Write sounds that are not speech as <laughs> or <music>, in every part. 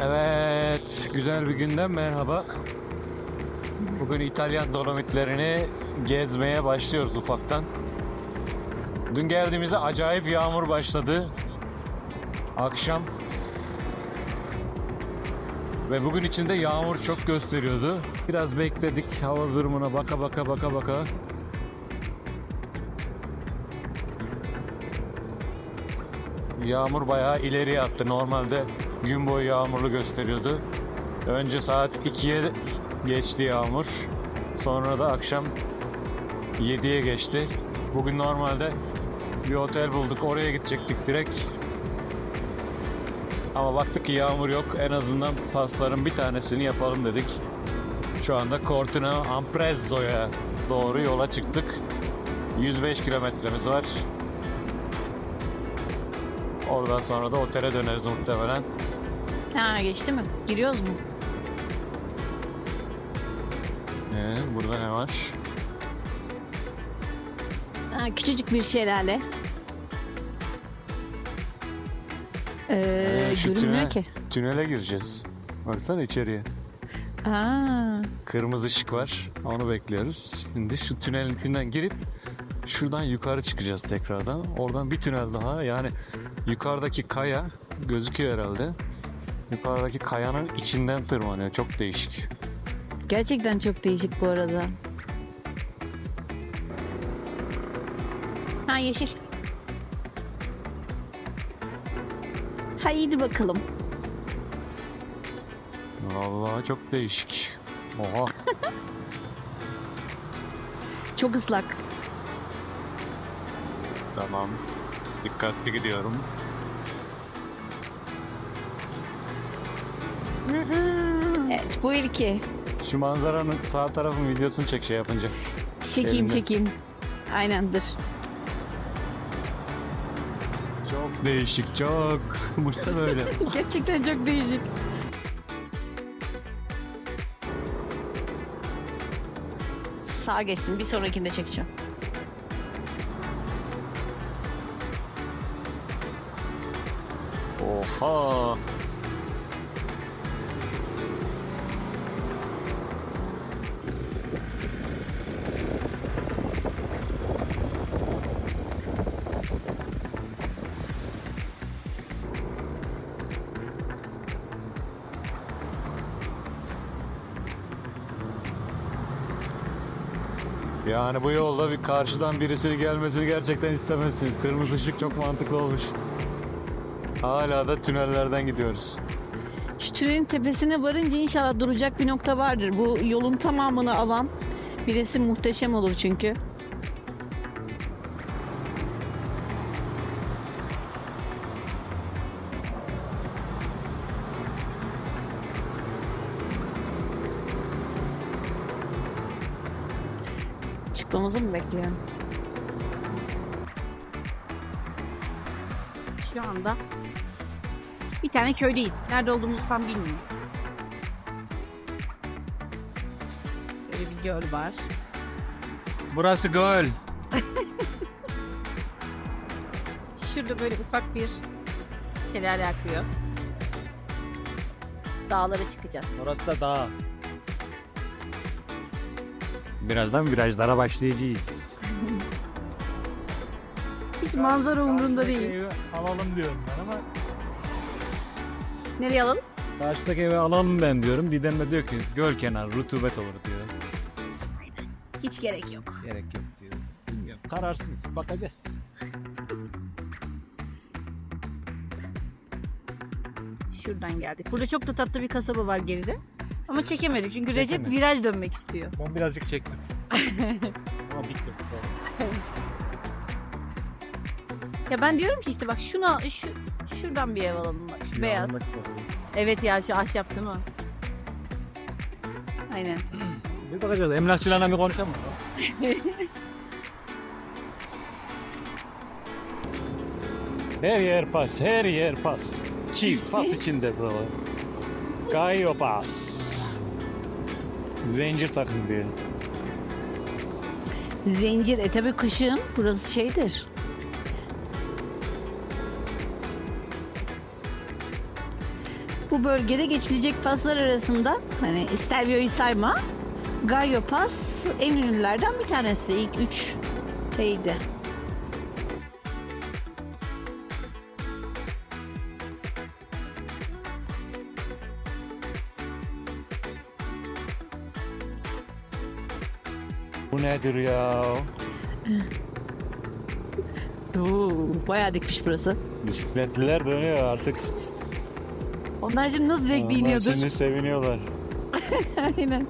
Evet, güzel bir günden merhaba. Bugün İtalyan dolomitlerini gezmeye başlıyoruz ufaktan. Dün geldiğimizde acayip yağmur başladı. Akşam. Ve bugün içinde yağmur çok gösteriyordu. Biraz bekledik hava durumuna baka baka baka baka. Yağmur bayağı ileriye attı. Normalde gün boyu yağmurlu gösteriyordu. Önce saat 2'ye geçti yağmur. Sonra da akşam 7'ye geçti. Bugün normalde bir otel bulduk. Oraya gidecektik direkt. Ama baktık ki yağmur yok. En azından pasların bir tanesini yapalım dedik. Şu anda Cortina Amprezzo'ya doğru yola çıktık. 105 kilometremiz var. Oradan sonra da otele döneriz muhtemelen. Ha geçti mi? Giriyoruz mu? Ee, burada ne var? Ha, küçücük bir şelale. Ee, Ee, şu görünmüyor tünel- ki. Tünele gireceğiz. Baksana içeriye. Aa, Kırmızı ışık var. Onu bekliyoruz. Şimdi şu tünelin içinden girip şuradan yukarı çıkacağız tekrardan. Oradan bir tünel daha. Yani yukarıdaki kaya gözüküyor herhalde. Yukarıdaki kayanın içinden tırmanıyor. Çok değişik. gerçekten çok değişik bu arada. Ha yeşil. Haydi bakalım. Vallahi çok değişik. Oha. <laughs> Çok ıslak. tamam. Dikkatli gidiyorum. Evet bu ilki. Şu manzaranın sağ tarafın videosunu çek şey yapınca. Çekeyim Elimde. çekeyim. Aynendir. Çok değişik çok. <laughs> Bu ne böyle? <laughs> Gerçekten çok değişik. Sağ geçsin. Bir sonrakinde çekeceğim. Oha. Yani bu yolda bir karşıdan birisinin gelmesini gerçekten istemezsiniz. Kırmızı ışık çok mantıklı olmuş. Hala da tünellerden gidiyoruz. Şu tünelin tepesine varınca inşallah duracak bir nokta vardır. Bu yolun tamamını alan bir resim muhteşem olur çünkü. Çıkmamızı mı bekliyor? Şu anda bir tane köydeyiz. Nerede olduğumuzu tam bilmiyorum. Böyle bir göl var. Burası göl. <laughs> Şurada böyle ufak bir şelale akıyor. Dağlara çıkacağız. Orası da dağ. Birazdan virajlara başlayacağız. Hiç manzara umurunda değil. Evi alalım diyorum ben ama Nereye alalım? karşıdaki evi alalım ben diyorum. Didem de diyor ki göl kenarı rutubet olur diyor. Hiç gerek yok. Gerek yok diyor. Bilmiyorum. Kararsız. Bakacağız. Şuradan geldik. Burada çok da tatlı bir kasaba var geride. Ama çekemedik çünkü Recep Çekemedik. viraj dönmek istiyor. Ben birazcık çektim. <laughs> ama bitti. Ya ben diyorum ki işte bak şuna şu şuradan bir ev alalım bak şu beyaz. Evet ya şu ahşap değil mi? Aynen. Bir bakacağız. Emlakçılarla bir konuşalım. <laughs> her yer pas, her yer pas. Çift pas içinde buralar. Gayo pas. Zincir takım diyor. Zincir. E tabi kışın burası şeydir. Bu bölgede geçilecek paslar arasında hani Stelvio'yu sayma Gallo Pass en ünlülerden bir tanesi. İlk üç şeydi. Nedir ya? Oo, bayağı dikmiş burası. Bisikletliler dönüyor artık. Onlar şimdi nasıl zevkli Onlar iniyordur. Şimdi seviniyorlar. <laughs> Aynen.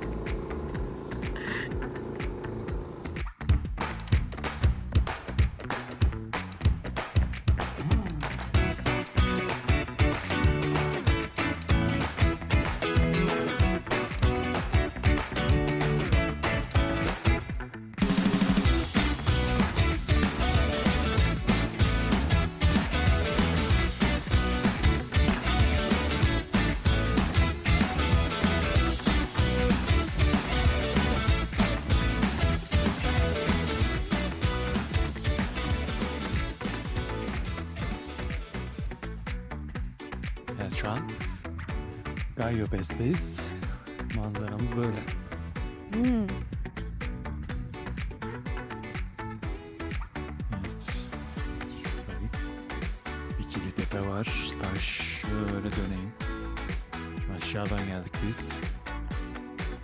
Gayo Best'teyiz. Manzaramız böyle. Hmm. Evet. Bir dikili tepe var. Taş şöyle döneyim. Şimdi aşağıdan geldik biz.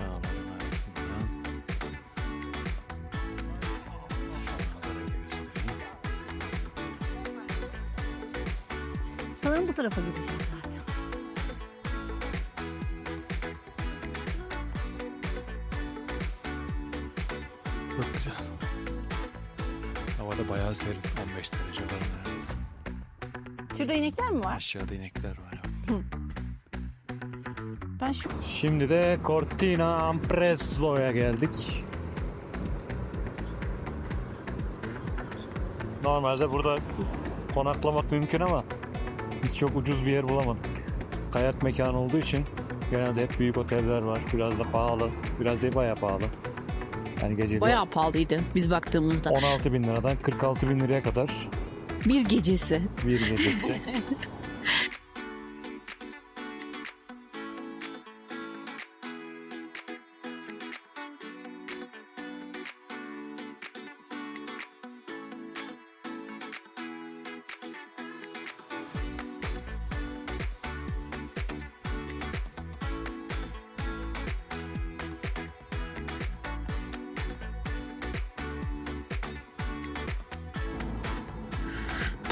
Dağların arasından. Sanırım bu tarafa gideceğiz Havada bayağı serin. 15 derece falan. Şurada inekler mi var? Aşağıda inekler var. Ben şu Şimdi de Cortina Amprezzo'ya geldik. Normalde burada konaklamak mümkün ama biz çok ucuz bir yer bulamadık. Kayak mekanı olduğu için genelde hep büyük oteller var. Biraz da pahalı. Biraz değil bayağı pahalı. Yani geceli bayağı pahalıydı biz baktığımızda. 16 bin liradan 46 bin liraya kadar Bir gecesi. bir gecesi. <laughs>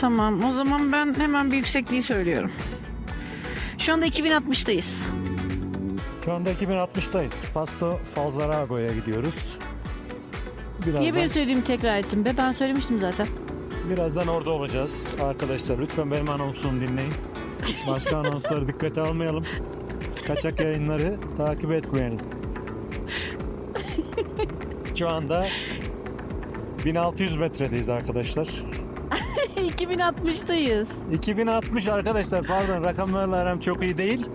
Tamam o zaman ben hemen bir yüksekliği söylüyorum. Şu anda 2060'tayız. Şu anda 2060'tayız. Passo Falzarago'ya gidiyoruz. Birazdan, Niye benim söylediğimi tekrar ettim be? Ben söylemiştim zaten. birazdan orada olacağız. Arkadaşlar lütfen benim anonsumu dinleyin. Başka anonsları dikkate almayalım. Kaçak yayınları takip etmeyelim. Şu anda 1600 metredeyiz arkadaşlar. 2060'tayız. 2060 arkadaşlar pardon rakamlarla aram çok iyi değil.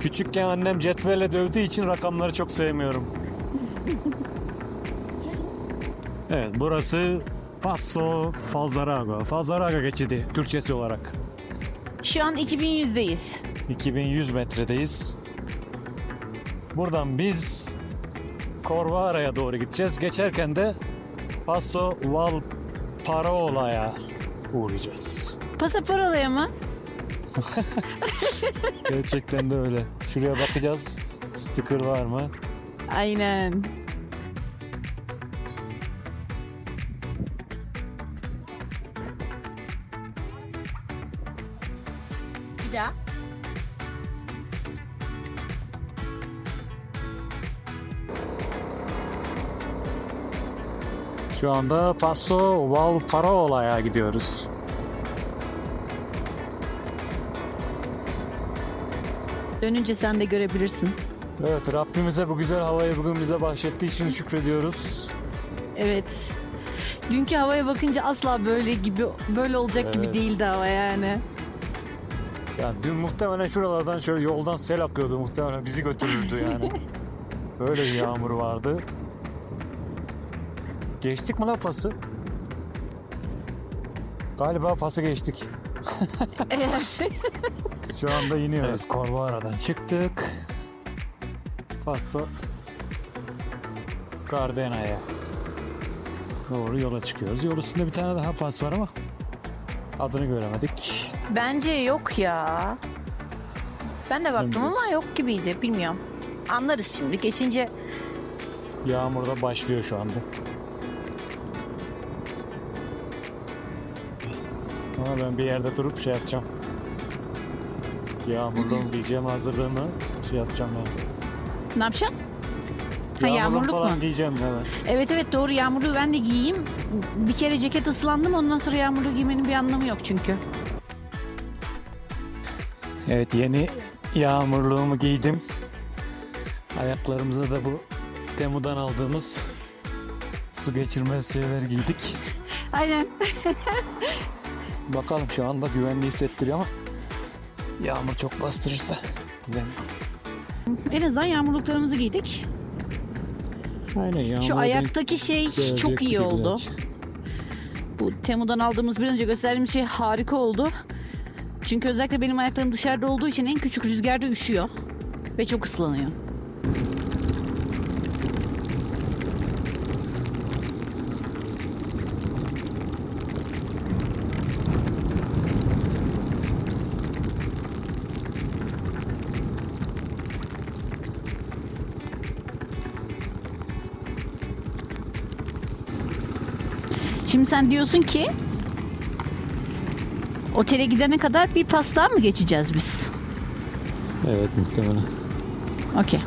Küçükken annem cetvelle dövdüğü için rakamları çok sevmiyorum. Evet burası Passo Falzarago. Falzarago geçidi Türkçesi olarak. Şu an 2100'deyiz. 2100 metredeyiz. Buradan biz Corvara'ya doğru gideceğiz. Geçerken de Passo Valparola'ya uğrayacağız. Pasaporolaya mı? <laughs> Gerçekten de öyle. Şuraya bakacağız. Sticker var mı? Aynen. Bir daha. Şu anda Passo Valparola'ya gidiyoruz. Dönünce sen de görebilirsin. Evet Rabbimize bu güzel havayı bugün bize bahşettiği için şükrediyoruz. Evet. Dünkü havaya bakınca asla böyle gibi böyle olacak gibi Evet. değildi hava yani. Yani dün muhtemelen şuralardan şöyle yoldan sel akıyordu muhtemelen bizi götürürdü yani. <laughs> Öyle bir yağmur vardı. Geçtik mi lan pası? Galiba pası geçtik. Evet. Şu anda iniyoruz. Evet, Corvara'dan çıktık. Paso Gardena'ya doğru yola çıkıyoruz. Yol üstünde bir tane daha pas var ama adını göremedik. Bence yok ya. Ben de baktım Bilmiyoruz. ama yok gibiydi. Bilmiyorum. Anlarız şimdi. Geçince Yağmur da başlıyor şu anda. Ama ben bir yerde durup şey yapacağım. Yağmurluğum giyeceğim hazırlığımı şey yapacağım yani. ne yapacaksın? Ha, yağmurluk falan mu? giyeceğim hemen. Evet evet doğru yağmurluğu ben de giyeyim. Bir kere ceket ıslandım ondan sonra yağmurluğu giymenin bir anlamı yok çünkü. Evet yeni yağmurluğumu giydim. Ayaklarımıza da bu Temu'dan aldığımız su geçirmez şeyler giydik. Aynen. <laughs> Bakalım şu anda güvenli hissettiriyor ama yağmur çok bastırırsa bilemiyorum. En azından yağmurluklarımızı giydik. Aynen yağmur Şu ayaktaki şey çok iyi oldu. Bu Temu'dan aldığımız bir önce gösterdiğimiz şey harika oldu. Çünkü özellikle benim ayaklarım dışarıda olduğu için en küçük rüzgarda üşüyor. Ve çok ıslanıyor. Şimdi sen diyorsun ki otele gidene kadar bir pas daha mı geçeceğiz biz? Evet muhtemelen. Okey.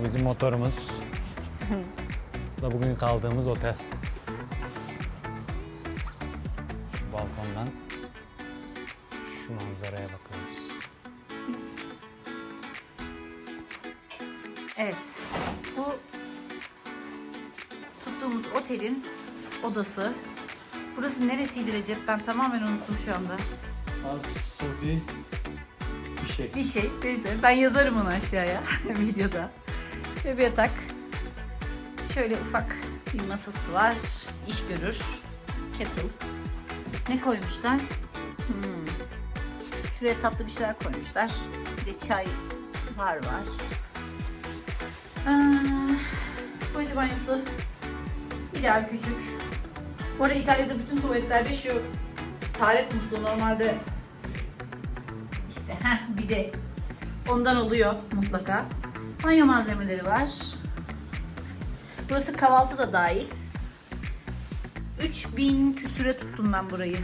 Bu bizim motorumuz. Bu da bugün kaldığımız otel. Şu balkondan şu manzaraya bakıyoruz. Evet. Bu tuttuğumuz otelin odası. Burası neresiydi Recep? Ben tamamen unuttum şu anda. Suudi bir şey. Bir şey. Neyse ben yazarım onu aşağıya <laughs> videoda. Şöyle bir yatak. Şöyle ufak bir masası var. İş görür. Kettle. Ne koymuşlar? Hmm. Şuraya tatlı bir şeyler koymuşlar. Bir de çay var var. Ee, tuvaleti banyosu ideal küçük. Bu arada İtalya'da bütün tuvaletlerde şu taharet musluğu normalde işte heh, bir de ondan oluyor mutlaka. Banyo malzemeleri var. Burası kahvaltı da dahil. 3000 küsüre tuttum ben burayı.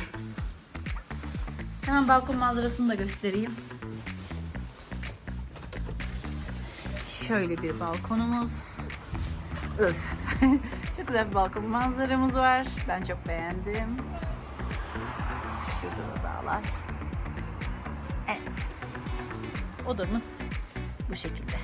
Hemen balkon manzarasını da göstereyim. Şöyle bir balkonumuz. <laughs> Çok güzel bir balkon manzaramız var. Ben çok beğendim. Şurada da dağlar. Evet. Odamız bu şekilde.